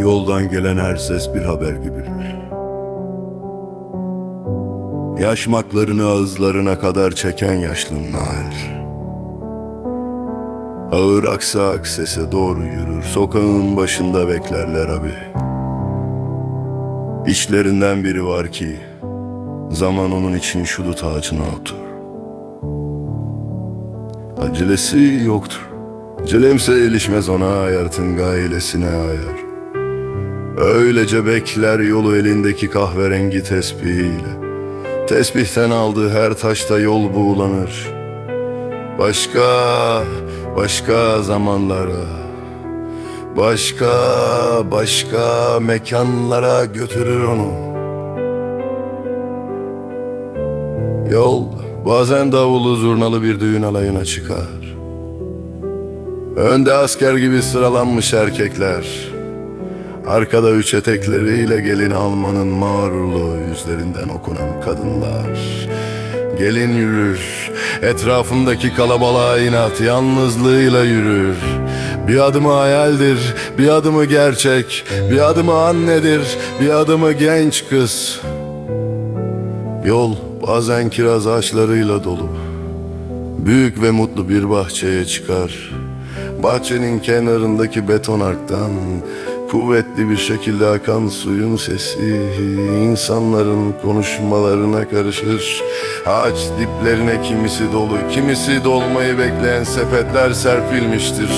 Yoldan gelen her ses bir haber gibidir. Yaşmaklarını ağızlarına kadar çeken yaşlı Nair. Ağır aksak sese doğru yürür, sokağın başında beklerler abi. İçlerinden biri var ki, zaman onun için şu dut otur. Acelesi yoktur. Celemse ilişmez ona hayatın gailesine ayar. Öylece bekler yolu elindeki kahverengi tesbihiyle. Tesbihten aldığı her taşta yol buğulanır. Başka, başka zamanlara, başka, başka mekanlara götürür onu. Yol bazen davulu zurnalı bir düğün alayına çıkar. Önde asker gibi sıralanmış erkekler. Arkada üç etekleriyle gelin almanın mağrurluğu yüzlerinden okunan kadınlar. Gelin yürür, etrafındaki kalabalığa inat, yalnızlığıyla yürür. Bir adımı hayaldir, bir adımı gerçek, bir adımı annedir, bir adımı genç kız. Yol bazen kiraz ağaçlarıyla dolu. Büyük ve mutlu bir bahçeye çıkar. Bahçenin kenarındaki beton arktan kuvvetli bir şekilde akan suyun sesi insanların konuşmalarına karışır. Ağaç diplerine kimisi dolu, kimisi dolmayı bekleyen sepetler serpilmiştir.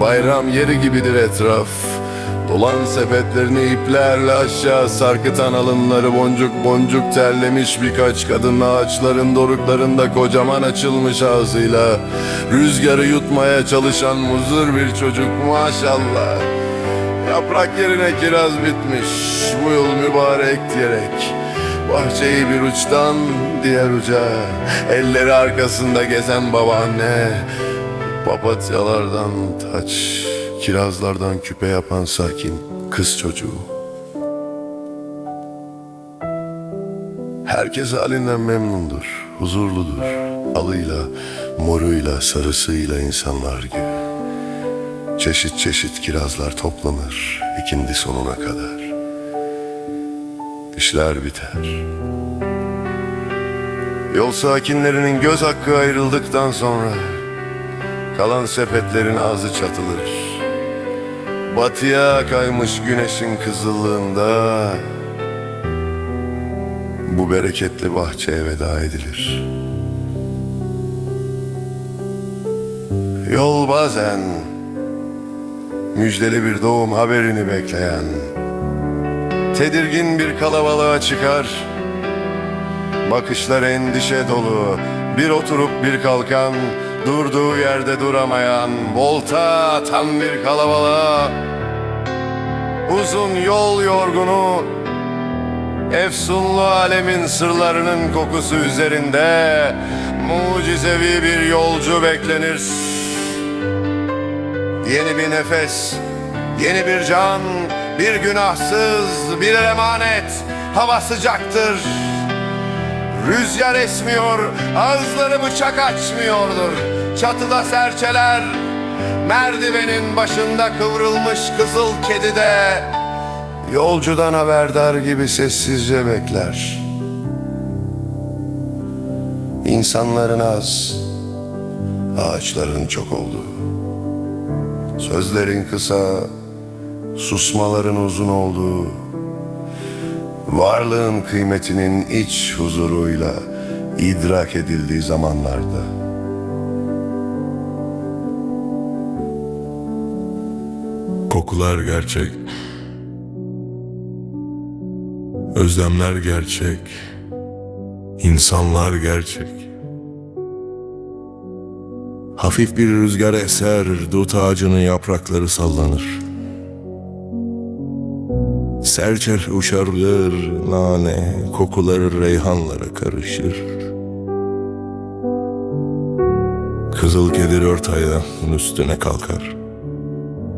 Bayram yeri gibidir etraf. Dolan sepetlerini iplerle aşağı sarkıtan alınları boncuk boncuk terlemiş birkaç kadın ağaçların doruklarında kocaman açılmış ağzıyla rüzgarı yutmaya çalışan muzur bir çocuk maşallah. Yaprak yerine kiraz bitmiş bu yıl mübarek diyerek. Bahçeyi bir uçtan diğer uca. Elleri arkasında gezen babaanne. Papatyalardan taç Kirazlardan küpe yapan sakin kız çocuğu. Herkes halinden memnundur, huzurludur. Alıyla, moruyla, sarısıyla insanlar gibi Çeşit çeşit kirazlar toplanır ikindi sonuna kadar. İşler biter. Yol sakinlerinin göz hakkı ayrıldıktan sonra kalan sepetlerin ağzı çatılır. Batıya kaymış güneşin kızıllığında bu bereketli bahçeye veda edilir. Yol bazen müjdeli bir doğum haberini bekleyen tedirgin bir kalabalığa çıkar bakışlar endişe dolu bir oturup bir kalkan durduğu yerde duramayan volta atan bir kalabalığa uzun yol yorgunu efsunlu alemin sırlarının kokusu üzerinde mucizevi bir yolcu beklenir Yeni bir nefes, yeni bir can, bir günahsız, bir emanet. Hava sıcaktır. Rüzgar esmiyor, ağızları bıçak açmıyordur. Çatıda serçeler, merdivenin başında kıvrılmış kızıl kedi de yolcudan haberdar gibi sessizce bekler. İnsanların az, ağaçların çok olduğu. Sözlerin kısa, susmaların uzun olduğu, varlığın kıymetinin iç huzuruyla idrak edildiği zamanlarda. Kokular gerçek. Özlemler gerçek. İnsanlar gerçek. Hafif bir rüzgar eser, dut ağacının yaprakları sallanır. Serçer uçarılır, nane, kokuları reyhanlara karışır. Kızıl kedi dört ayağının üstüne kalkar.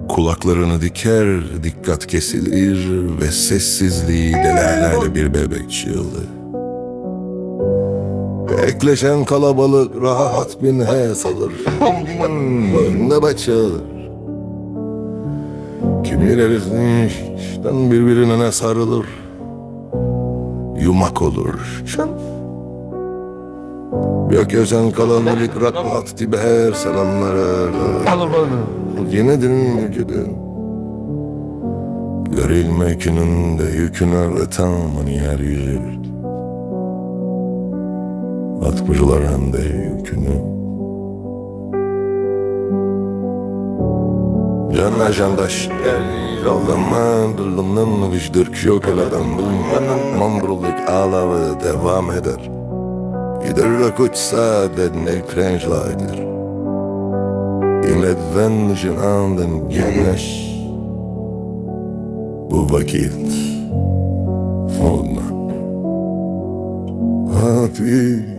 Kulaklarını diker, dikkat kesilir ve sessizliği delerlerle bir bebek çığlığı. Ekleşen kalabalık rahat bir nefes alır. Nöbet çağırır. Kimi Birerisinden birbirine sarılır. Yumak olur. Şan. Gökyüzün kalanlık rakmat tiber selamlara. Yine dilim vücudu. Görülmekinin de yükünü öğreten mani yeryüzü. Atmışların da yükünü. Canla candaş Yoldaman dılımdan vişdir yok eladan Bulmanın mamruluk alavı devam eder. Gider de kutsa dedne krençlaydır İmledven jinanden güneş Bu vakit Olma. Happy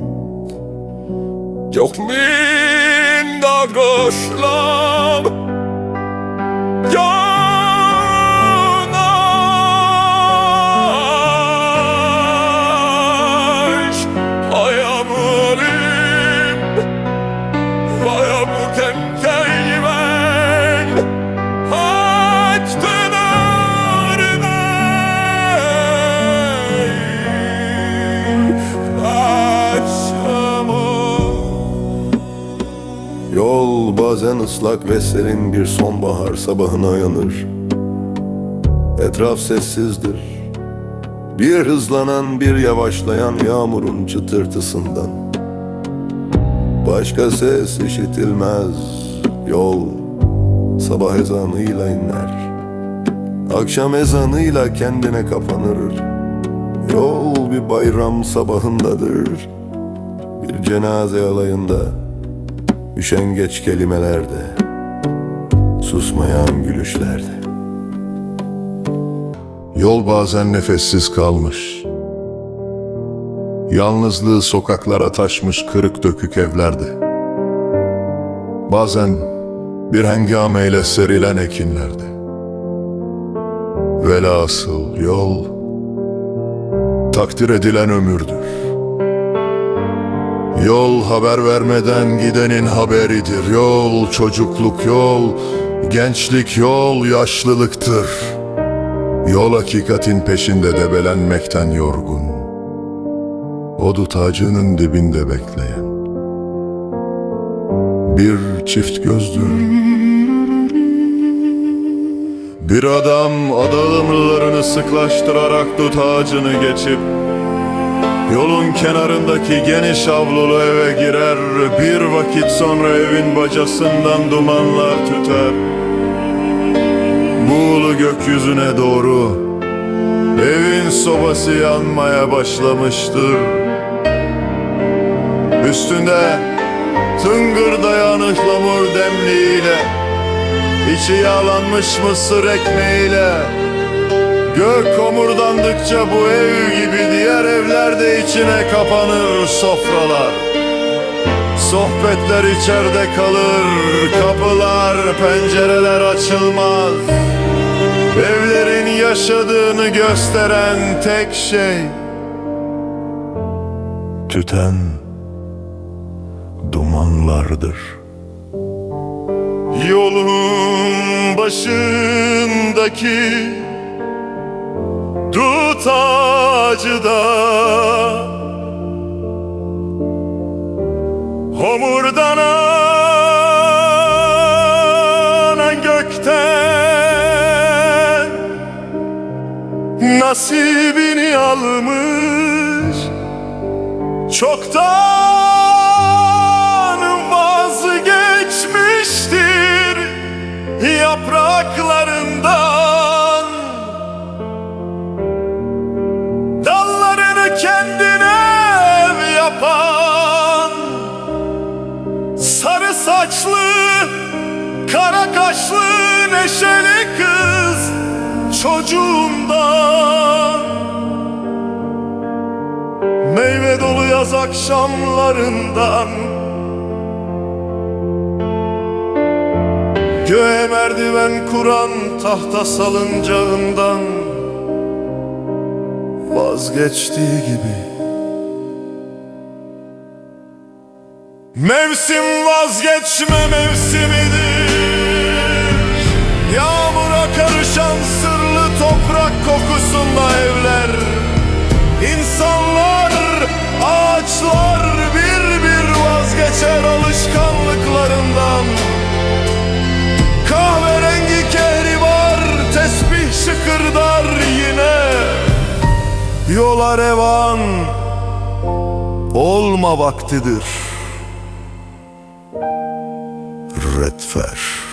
doch minder geschlagen. Bazen ıslak ve serin bir sonbahar sabahına yanır. Etraf sessizdir. Bir hızlanan bir yavaşlayan yağmurun çıtırtısından. Başka ses işitilmez. Yol sabah ezanıyla iner. Akşam ezanıyla kendine kapanır. Yol bir bayram sabahındadır. Bir cenaze alayında Üşengeç kelimelerde Susmayan gülüşlerde Yol bazen nefessiz kalmış. Yalnızlığı sokaklara taşmış kırık dökük evlerde. Bazen bir hengameyle serilen ekinlerde. Velhasıl yol takdir edilen ömürdür. Yol haber vermeden gidenin haberidir. Yol çocukluk yol, gençlik yol, yaşlılıktır. Yol hakikatin peşinde debelenmekten yorgun. O dut ağacının dibinde bekleyen. Bir çift gözdür. Bir adam adamlarını sıklaştırarak dut ağacını geçip Yolun kenarındaki geniş avlulu eve girer Bir vakit sonra evin bacasından dumanlar tüter. Buğulu gökyüzüne doğru Evin sobası yanmaya başlamıştır. Üstünde tıngırdayan ıhlamur demliğiyle içi yağlanmış mısır ekmeğiyle Gök homurdandıkça bu ev gibi diğer evlerde içine kapanır sofralar. Sohbetler içeride kalır, kapılar, pencereler açılmaz. Evlerin yaşadığını gösteren tek şey Tüten dumanlardır. Yolun başındaki Dut ağacı da Homurdanan gökten Nasibini almış Çoktan çocuğundan Meyve dolu yaz akşamlarından. Göğe merdiven kuran tahta salıncağından. Vazgeçtiği gibi. Mevsim vazgeçme mevsimidir. Yağmura karışan toprak kokusunda evler. İnsanlar, ağaçlar bir bir vazgeçer alışkanlıklarından. Kahverengi kehribar, tesbih şıkırdar yine. Yola revan olma vaktidir. Redfer.